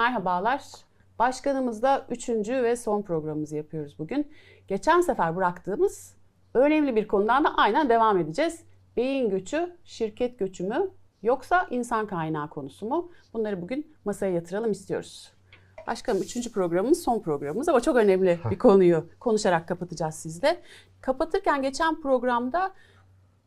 Merhabalar. Başkanımızla üçüncü ve son programımızı yapıyoruz bugün. Geçen sefer bıraktığımız önemli bir konudan da aynen devam edeceğiz. Beyin göçü, şirket göçü mü yoksa insan kaynağı konusu mu? Bunları bugün masaya yatıralım istiyoruz. Başkanım üçüncü programımız son programımız ama çok önemli bir konuyu konuşarak kapatacağız sizle. Kapatırken geçen programda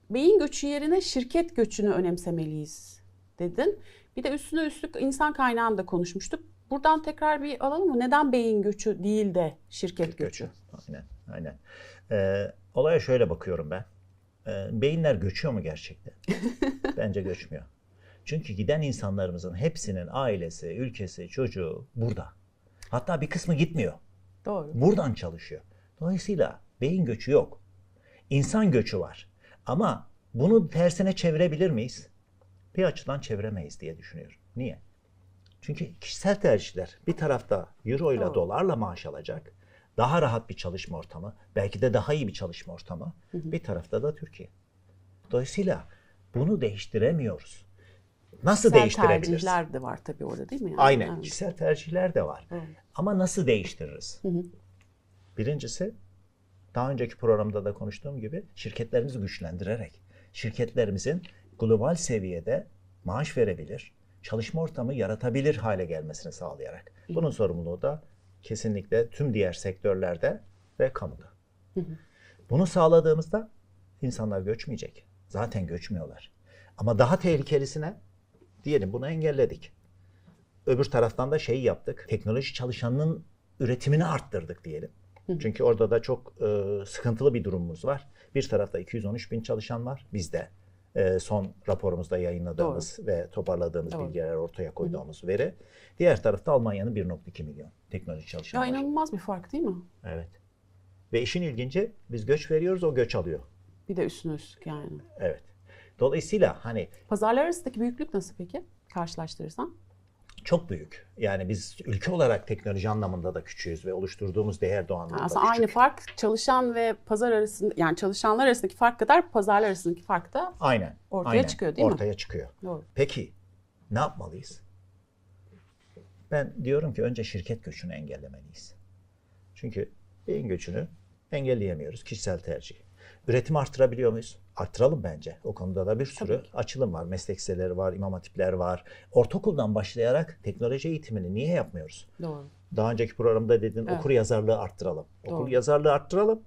beyin göçü yerine şirket göçünü önemsemeliyiz dedin. Bir de üstüne üstlük insan kaynağını da konuşmuştuk. Buradan tekrar bir alalım mı? Neden beyin göçü değil de şirket göçü? Aynen, aynen. Ee, olaya şöyle bakıyorum ben. Ee, beyinler göçüyor mu gerçekten? Bence göçmüyor. Çünkü giden insanlarımızın hepsinin ailesi, ülkesi, çocuğu burada. Hatta bir kısmı gitmiyor. Doğru. Buradan çalışıyor. Dolayısıyla beyin göçü yok. İnsan göçü var. Ama bunu tersine çevirebilir miyiz? Bir açıdan çeviremeyiz diye düşünüyorum. Niye? Çünkü kişisel tercihler bir tarafta euro ile dolarla maaş alacak. Daha rahat bir çalışma ortamı, belki de daha iyi bir çalışma ortamı. Bir tarafta da Türkiye. Dolayısıyla bunu değiştiremiyoruz. Nasıl Kişisel değiştirebiliriz? tercihler de var tabii orada değil mi? Yani? Aynen. Evet. Kişisel tercihler de var. Evet. Ama nasıl değiştiririz? Birincisi, daha önceki programda da konuştuğum gibi şirketlerimizi güçlendirerek, şirketlerimizin global seviyede maaş verebilir, çalışma ortamı yaratabilir hale gelmesini sağlayarak. Bunun sorumluluğu da kesinlikle tüm diğer sektörlerde ve kamuda. Bunu sağladığımızda insanlar göçmeyecek. Zaten göçmüyorlar. Ama daha tehlikelisine diyelim bunu engelledik. Öbür taraftan da şey yaptık. Teknoloji çalışanının üretimini arttırdık diyelim. Çünkü orada da çok e, sıkıntılı bir durumumuz var. Bir tarafta 213 bin çalışan var. Bizde e, son raporumuzda yayınladığımız ve toparladığımız Doğru. bilgiler ortaya koyduğumuz veri. Diğer tarafta Almanya'nın 1.2 milyon teknoloji çalışanı Ya var. inanılmaz bir fark değil mi? Evet. Ve işin ilginci biz göç veriyoruz o göç alıyor. Bir de üstüne üstlük yani. Evet. Dolayısıyla hani Pazarlar arasındaki büyüklük nasıl peki? Karşılaştırırsan. Çok büyük. Yani biz ülke olarak teknoloji anlamında da küçüğüz ve oluşturduğumuz değer de o anlamda Yani aslında küçük. aynı fark çalışan ve pazar arasında yani çalışanlar arasındaki fark kadar pazarlar arasındaki fark da Aynen. Ortaya aynen. çıkıyor değil mi? Ortaya çıkıyor. doğru. Peki ne yapmalıyız? Ben diyorum ki önce şirket göçünü engellemeliyiz. Çünkü beyin göçünü engelleyemiyoruz. Kişisel tercih. Üretim artırabiliyor muyuz? Arttıralım bence. O konuda da bir sürü Tabii açılım var. Meslek liseleri var, imam hatipler var. Ortaokuldan başlayarak teknoloji eğitimini niye yapmıyoruz? Doğru. Daha önceki programda dedin Evet. okur yazarlığı arttıralım. Doğru. Okur yazarlığı arttıralım.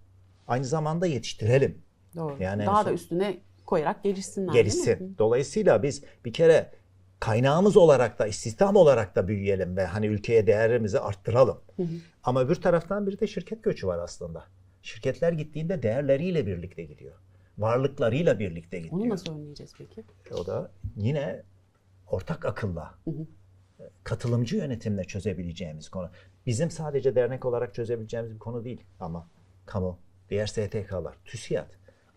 Aynı zamanda yetiştirelim. Doğru. Yani Daha son- da üstüne koyarak gelişsinler gelişsin. Dolayısıyla biz bir kere kaynağımız olarak da istihdam olarak da büyüyelim ve hani ülkeye değerimizi arttıralım. Ama öbür taraftan bir de şirket göçü var aslında. Şirketler gittiğinde değerleriyle birlikte gidiyor. Varlıklarıyla birlikte gidiyor. Onu nasıl önleyeceğiz peki? O da yine ortak akılla, katılımcı yönetimle çözebileceğimiz konu. Bizim sadece dernek olarak çözebileceğimiz bir konu değil ama kamu, diğer STK'lar, TÜSİAD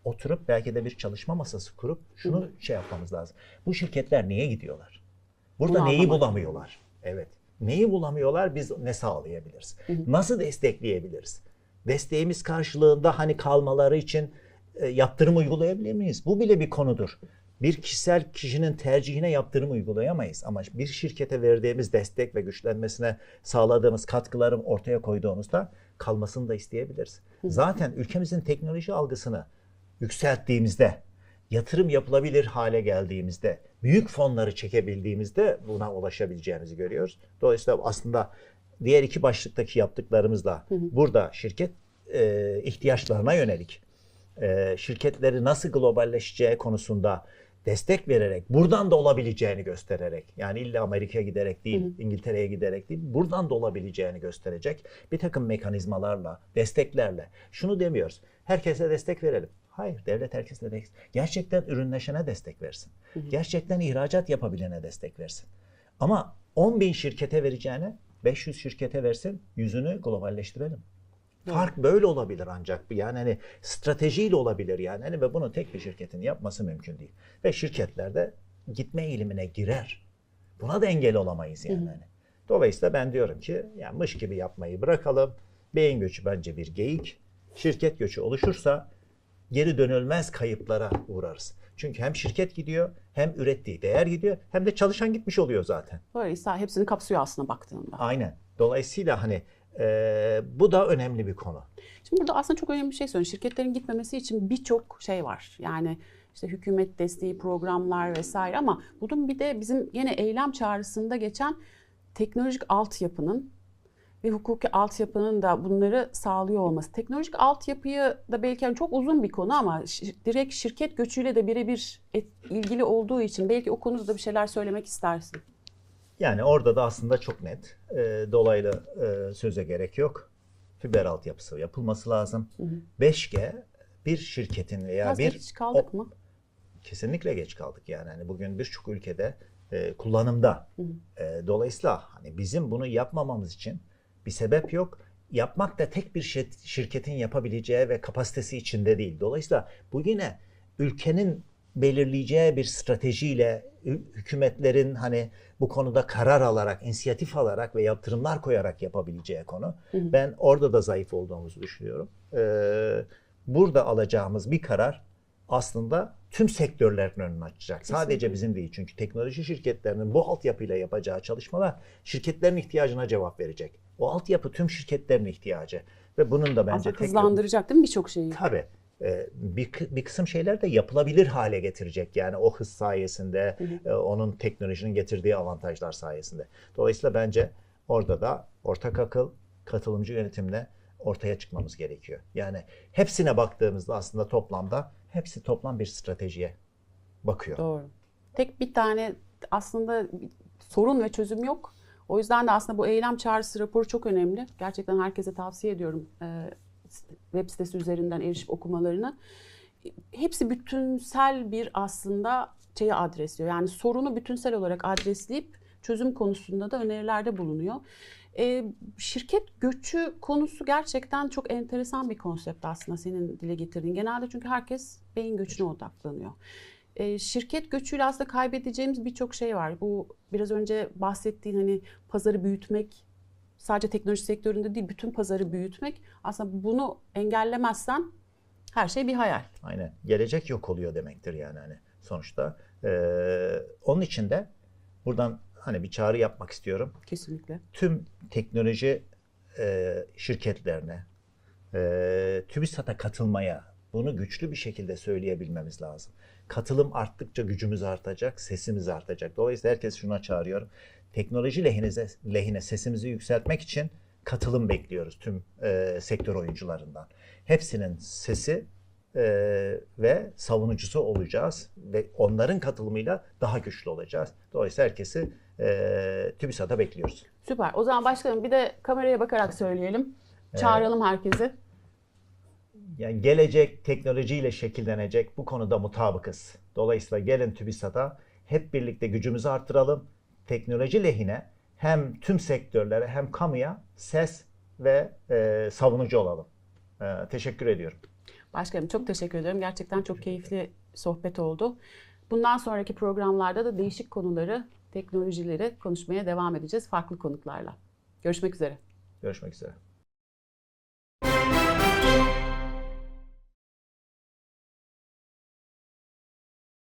oturup belki de bir çalışma masası kurup şunu şey yapmamız lazım. Bu şirketler niye gidiyorlar? Burada Bunu neyi anlamak bulamıyorlar? Evet. Neyi bulamıyorlar? Biz ne sağlayabiliriz? Nasıl destekleyebiliriz? Desteğimiz karşılığında hani kalmaları için e, yaptırım uygulayabilir miyiz? Bu bile bir konudur. Bir kişisel kişinin tercihine yaptırım uygulayamayız ama bir şirkete verdiğimiz destek ve güçlenmesine sağladığımız katkıları ortaya koyduğumuzda kalmasını da isteyebiliriz. Zaten ülkemizin teknoloji algısını yükselttiğimizde, yatırım yapılabilir hale geldiğimizde, büyük fonları çekebildiğimizde buna ulaşabileceğimizi görüyoruz. Dolayısıyla aslında diğer iki başlıktaki yaptıklarımızla burada şirket e, ihtiyaçlarına yönelik e, şirketleri nasıl globalleşeceği konusunda destek vererek, buradan da olabileceğini göstererek, yani illa Amerika'ya giderek değil, İngiltere'ye giderek değil, buradan da olabileceğini gösterecek bir takım mekanizmalarla, desteklerle. Şunu demiyoruz, herkese destek verelim. Hayır, devlet herkese destek. Gerçekten ürünleşene destek versin. Gerçekten ihracat yapabilene destek versin. Ama 10 bin şirkete vereceğine 500 şirkete versin, yüzünü globalleştirelim. Fark böyle olabilir ancak yani hani stratejiyle olabilir yani hani ve bunu tek bir şirketin yapması mümkün değil. Ve şirketler de gitme eğilimine girer. Buna da engel olamayız yani. hani. Dolayısıyla ben diyorum ki yani mış gibi yapmayı bırakalım. Beyin göçü bence bir geyik. Şirket göçü oluşursa geri dönülmez kayıplara uğrarız. Çünkü hem şirket gidiyor, hem ürettiği değer gidiyor, hem de çalışan gitmiş oluyor zaten. Dolayısıyla hepsini kapsıyor aslında baktığında. Aynen. Dolayısıyla hani e, bu da önemli bir konu. Şimdi burada aslında çok önemli bir şey söylüyorum. Şirketlerin gitmemesi için birçok şey var. Yani işte hükümet desteği, programlar vesaire ama bunun bir de bizim yine eylem çağrısında geçen teknolojik altyapının ve hukuki altyapının da bunları sağlıyor olması. Teknolojik altyapıyı da belki yani çok uzun bir konu ama direkt şirket göçüyle de birebir ilgili olduğu için belki o konuda da bir şeyler söylemek istersin. Yani orada da aslında çok net. E, dolaylı e, söze gerek yok. Fiber altyapısı yapılması lazım. 5G bir şirketin veya Biraz bir geç kaldık mı? kesinlikle geç kaldık yani. Hani bugün birçok ülkede e, kullanımda. E, dolayısıyla hani bizim bunu yapmamamız için bir sebep yok. Yapmak da tek bir şir- şirketin yapabileceği ve kapasitesi içinde değil. Dolayısıyla bu yine ülkenin belirleyeceği bir stratejiyle hü- hükümetlerin hani bu konuda karar alarak, inisiyatif alarak ve yaptırımlar koyarak yapabileceği konu. Ben orada da zayıf olduğumuzu düşünüyorum. Ee, burada alacağımız bir karar aslında tüm sektörlerin önünü açacak. Sadece bizim değil. Çünkü teknoloji şirketlerinin bu altyapıyla yapacağı çalışmalar şirketlerin ihtiyacına cevap verecek. O altyapı tüm şirketlerin ihtiyacı. Ve bunun da bence Aslında hızlandıracak değil mi birçok şeyi? Tabii. Ee, bir, bir kısım şeyler de yapılabilir hale getirecek. Yani o hız sayesinde, e, onun teknolojinin getirdiği avantajlar sayesinde. Dolayısıyla bence orada da ortak akıl, katılımcı yönetimle ortaya çıkmamız gerekiyor. Yani hepsine baktığımızda aslında toplamda hepsi toplam bir stratejiye bakıyor. Doğru. Tek bir tane aslında sorun ve çözüm yok. O yüzden de aslında bu eylem çağrısı raporu çok önemli. Gerçekten herkese tavsiye ediyorum e, web sitesi üzerinden erişip okumalarını. Hepsi bütünsel bir aslında şeyi adresliyor. Yani sorunu bütünsel olarak adresleyip çözüm konusunda da önerilerde bulunuyor. E, şirket göçü konusu gerçekten çok enteresan bir konsept aslında senin dile getirdiğin. Genelde çünkü herkes beyin göçüne odaklanıyor. E, şirket göçüyle aslında kaybedeceğimiz birçok şey var. Bu biraz önce bahsettiğin hani pazarı büyütmek, sadece teknoloji sektöründe değil bütün pazarı büyütmek. Aslında bunu engellemezsen her şey bir hayal. Aynen. Gelecek yok oluyor demektir yani hani sonuçta. Ee, onun için de buradan hani bir çağrı yapmak istiyorum. Kesinlikle. tüm teknoloji e, şirketlerine, e, TÜBİSAT'a katılmaya bunu güçlü bir şekilde söyleyebilmemiz lazım. Katılım arttıkça gücümüz artacak, sesimiz artacak. Dolayısıyla herkes şuna çağırıyorum. Teknoloji lehine, lehine sesimizi yükseltmek için katılım bekliyoruz tüm e, sektör oyuncularından. Hepsinin sesi e, ve savunucusu olacağız ve onların katılımıyla daha güçlü olacağız. Dolayısıyla herkesi e, TÜBİSAT'a bekliyoruz. Süper. O zaman başkanım bir de kameraya bakarak söyleyelim. Çağıralım herkesi. Yani gelecek teknolojiyle şekillenecek bu konuda mutabıkız. Dolayısıyla gelin TÜBİSAT'a hep birlikte gücümüzü artıralım. Teknoloji lehine hem tüm sektörlere hem kamuya ses ve e, savunucu olalım. E, teşekkür ediyorum. Başkanım çok teşekkür ederim. Gerçekten çok keyifli sohbet oldu. Bundan sonraki programlarda da değişik konuları, teknolojileri konuşmaya devam edeceğiz farklı konuklarla. Görüşmek üzere. Görüşmek üzere.